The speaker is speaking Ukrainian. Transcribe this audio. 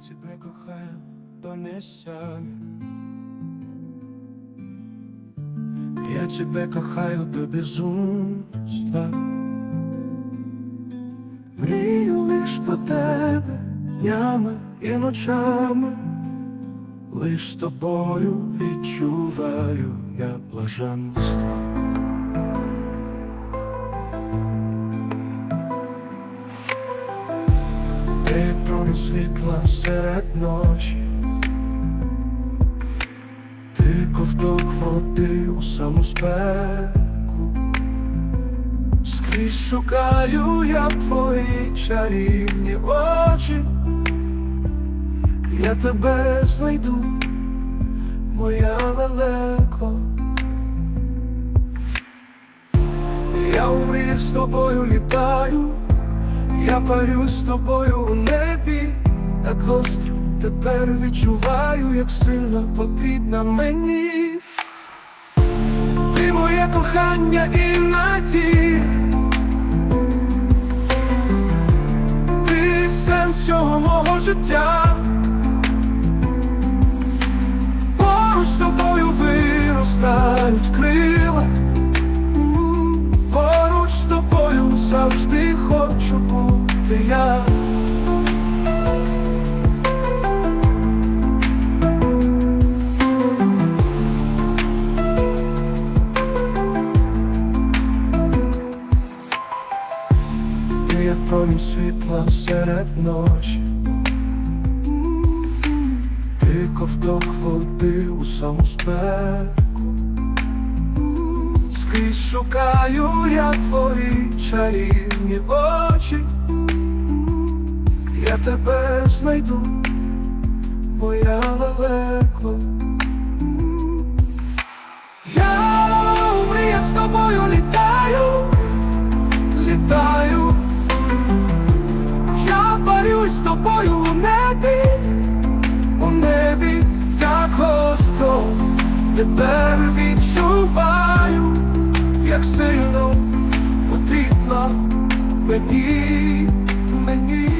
тебе кохаю до нестями. Я тебе кохаю до безумства. Мрію лиш про тебе днями і ночами. Лиш з тобою відчуваю я блаженство. Промінь світла серед ночі, ти ковток води у саму спеку, скрізь шукаю я твої чарівні очі, я тебе знайду, моя лелеко. Я у мріях з тобою літаю. Я парю з тобою у небі, так гостро тепер відчуваю, як сильно потрібна мені. Ти моє кохання і надія. Ти сенс цього мого життя. Поруч з тобою виростають крила. Світла серед ночі. Ти ковток води у саму спеку. Скрізь шукаю я твої чарівні очі. Я тебе знайду, моя лелеко. Тепер відчуваю, як сильно потрібно мені, мені.